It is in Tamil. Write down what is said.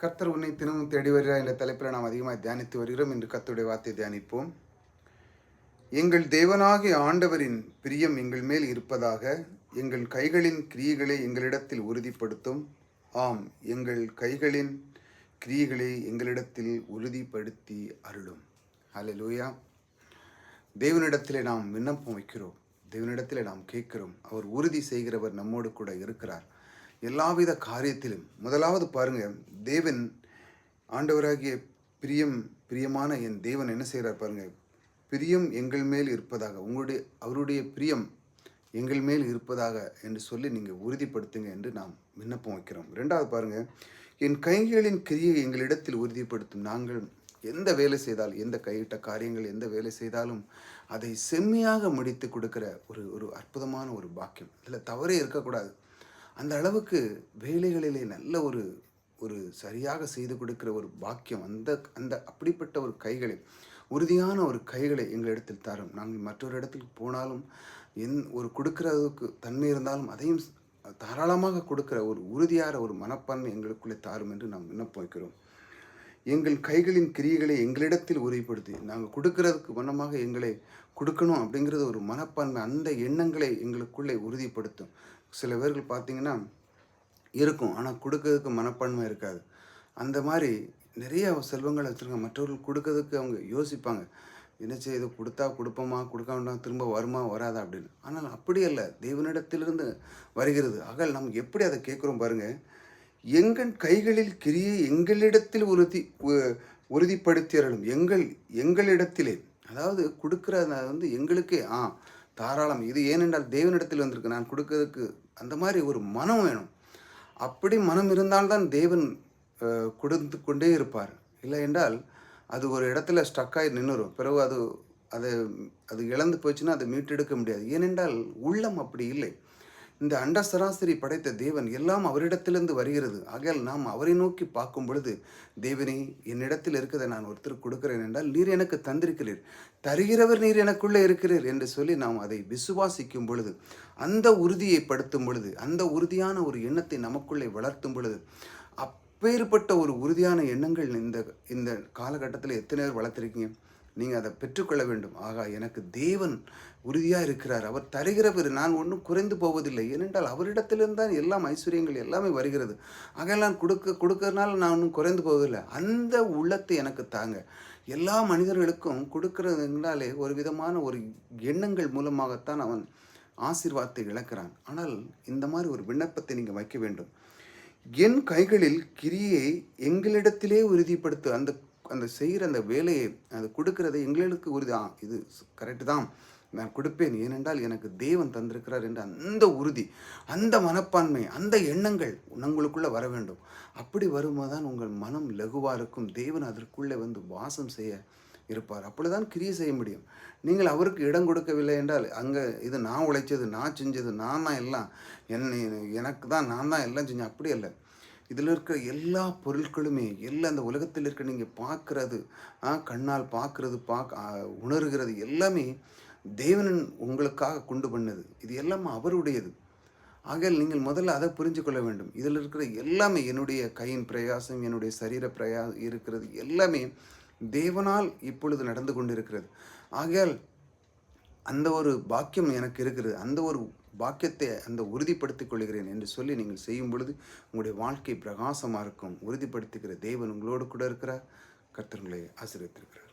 கர்த்தர் உன்னை தினமும் தேடி வருகிறார் என்ற தலைப்பில் நாம் அதிகமாக தியானித்து வருகிறோம். என்று கர்த்தருடைய வார்த்தை தியானிப்போம். எங்கள் தேவனாகிய ஆண்டவரின் பிரியம் எங்கள் மேல் இருப்பதாக எங்கள் கைகளின் கிரியைகளை எங்களிடத்தில் உறுதிப்படுத்தும். ஆம் எங்கள் கைகளின் கிரியைகளை எங்களிடத்தில் உறுதிப்படுத்தி அருளும். ஹalleluya தேவனிடத்திலே நாம் விண்ணப்பம் வைக்கிறோம். தேவனிடத்திலே நாம் கேட்கிறோம். அவர் உறுதி செய்கிறவர் நம்மோடு கூட இருக்கிறார். எல்லாவித காரியத்திலும். முதலாவது பாருங்கள் தேவன் ஆண்டவராகிய பிரியம் பிரியமான என் தேவன் என்ன செய்கிறார் பாருங்கள் பிரியம் எங்கள் மேல் இருப்பதாக உங்களுடைய அவருடைய பிரியம் எங்கள் மேல் இருப்பதாக என்று சொல்லி நீங்கள் உறுதிப்படுத்துங்க என்று நாம் விண்ணப்பம் வைக்கிறோம். ரெண்டாவது பாருங்கள் என் கைகளின் கிரியை எங்களிடத்தில் உறுதிப்படுத்தும். நாங்கள் எந்த வேலை செய்தால் எந்த கையிட்ட காரியங்கள் எந்த வேலை செய்தாலும் அதை செம்மையாக முடித்து கொடுக்கிற ஒரு ஒரு அற்புதமான ஒரு பாக்கியம். இதில் தவறே இருக்கக்கூடாது. அந்த அளவுக்கு வேலைகளிலே நல்ல ஒரு ஒரு சரியாக செய்து கொடுக்கிற ஒரு பாக்கியம் அந்த அந்த அப்படிப்பட்ட ஒரு கைகளை உறுதியான ஒரு கைகளை எங்களிடத்தில் தரும். நாங்கள் மற்றொரு இடத்துக்கு போனாலும் என் ஒரு கொடுக்கறதுக்கு தன்மை இருந்தாலும் அதையும் தாராளமாக கொடுக்கிற ஒரு உறுதியான ஒரு மனப்பான்மை எங்களுக்குள்ளே தாரும் என்று நாம் விண்ணப்பிக்கிறோம். எங்கள் கைகளின் கிரியைகளை எங்களிடத்தில் உறுதிப்படுத்தி நாங்கள் கொடுக்கறதுக்கு வண்ணமாக எங்களை கொடுக்கணும் அப்படிங்கிறது ஒரு மனப்பான்மை அந்த எண்ணங்களை எங்களுக்குள்ளே உறுதிப்படுத்தும். சில பேர்கள் பார்த்தீங்கன்னா இருக்கும் ஆனால் கொடுக்கறதுக்கு மனப்பான்மை இருக்காது. அந்த மாதிரி நிறைய செல்வங்களை வச்சுருக்காங்க. மற்றவர்கள் கொடுக்கறதுக்கு அவங்க யோசிப்பாங்க. என்ன செய்யுது கொடுத்தா கொடுப்போமா கொடுக்க வேண்டாம் திரும்ப வருமா வராதா அப்படின்னு. ஆனால் அப்படி அல்ல. தெய்வனிடத்திலிருந்து வருகிறது. ஆக நம்ம எப்படி அதை கேட்குறோம் பாருங்கள் எங்கள் கைகளில் கிரியை எங்களிடத்தில் உறுதி உ- உறுதிப்படுத்தியறலும் எங்கள் எங்களிடத்திலே. அதாவது கொடுக்குற வந்து எங்களுக்கே ஆ தாராளம். இது ஏனென்றால் தேவனிடத்தில் வந்திருக்கு. நான் கொடுக்கறதுக்கு அந்த மாதிரி ஒரு மனம் வேணும். அப்படி மனம் இருந்தால்தான் தேவன் கொடுத்து கொண்டே இருப்பார். இல்லை என்றால் அது ஒரு இடத்துல ஸ்டக்காகி நின்றுரும். பிறகு அது அது அது இழந்து போச்சுன்னா அதை மீட்டெடுக்க முடியாது. ஏனென்றால் உள்ளம் அப்படி இல்லை. இந்த அண்ட சராசரி படைத்த தேவன் எல்லாம் அவரிடத்திலிருந்து வருகிறது. ஆகையால் நாம் அவரை நோக்கி பார்க்கும் பொழுது தேவனே என்னிடத்தில் இருக்கிறதை நான் ஒருத்தர் கொடுக்கிறேன் என்றால் நீர் எனக்கு தந்திருக்கிறீர். தருகிறவர் நீர் எனக்குள்ளே இருக்கிறீர் என்று சொல்லி நாம் அதை விசுவாசிக்கும் பொழுது அந்த உறுதியை படுத்தும் பொழுது அந்த உறுதியான ஒரு எண்ணத்தை நமக்குள்ளே வளர்த்தும் பொழுது அப்பேற்பட்ட ஒரு உறுதியான எண்ணங்கள் இந்த இந்த காலகட்டத்தில் எத்தனை பேர் வளர்த்துருக்கீங்க? நீங்கள் அதை பெற்றுக்கொள்ள வேண்டும். ஆகா எனக்கு தேவன் உறுதியாக இருக்கிறார். அவர் தருகிறவர் நான் ஒன்றும் குறைந்து போவதில்லை. ஏனென்றால் அவரிடத்திலிருந்து தான் எல்லாம் ஐஸ்வர்யங்கள் எல்லாமே வருகிறது. ஆகையெல்லாம் கொடுக்க கொடுக்கறதுனால நான் ஒன்றும் குறைந்து போவதில்லை. அந்த உள்ளத்தை எனக்கு தாங்க. எல்லா மனிதர்களுக்கும் கொடுக்கறதுனாலே ஒரு விதமான ஒரு எண்ணங்கள் மூலமாகத்தான் அவன் ஆசீர்வாதத்தை இழக்கிறான். ஆனால் இந்த மாதிரி ஒரு விண்ணப்பத்தை நீங்கள் வைக்க வேண்டும். என் கைகளில் கிரியை எங்களிடத்திலே உறுதிப்படுத்து அந்த அந்த செய்கிற அந்த வேலையை அது கொடுக்கறது எங்களுக்கு உறுதி. ஆ இது கரெக்டு தான். நான் கொடுப்பேன். ஏனென்றால் எனக்கு தேவன் தந்திருக்கிறார் என்ற அந்த உறுதி அந்த மனப்பான்மை அந்த எண்ணங்கள் உங்களுக்குள்ளே வர வேண்டும். அப்படி வரும்போது தான் உங்கள் மனம் லகுவாக இருக்கும். தேவன் அதற்குள்ளே வந்து வாசம் செய்ய இருப்பார். அப்பொழுதுதான் கிரியை செய்ய முடியும். நீங்கள் அவருக்கு இடம் கொடுக்கவில்லை என்றால் அங்கே இது நான் உழைச்சது நான் செஞ்சது நான் தான் எல்லாம் என்னை எனக்கு தான் நான் தான் எல்லாம் செஞ்சேன். அப்படி இல்லை இதில் இருக்கிற எல்லா பொருட்களுமே எல்லா அந்த உலகத்தில் இருக்க நீங்கள் பார்க்குறது கண்ணால் பார்க்குறது பார்க்க உணர்கிறது எல்லாமே தேவனன் உங்களுக்காக கொண்டு பண்ணது இது எல்லாமே அவருடையது. ஆகையால் நீங்கள் முதல்ல அதை புரிஞ்சு கொள்ள வேண்டும். இதில் இருக்கிற எல்லாமே என்னுடைய கையின் பிரயாசம் என்னுடைய சரீர பிரயா இருக்கிறது எல்லாமே தேவனால் இப்பொழுது நடந்து கொண்டிருக்கிறது. ஆகையால் அந்த ஒரு பாக்கியம் எனக்கு இருக்கிறது அந்த ஒரு பாக்கியத்தை அந்த உறுதிப்படுத்திக் கொள்கிறேன் என்று சொல்லி நீங்கள் செய்யும் பொழுது உங்களுடைய வாழ்க்கை பிரகாசமாக இருக்கும். உறுதிப்படுத்துகிற தேவன் உங்களோடு கூட இருக்கிறார். கர்த்தர் ஆசிரியத்திருக்கிறார்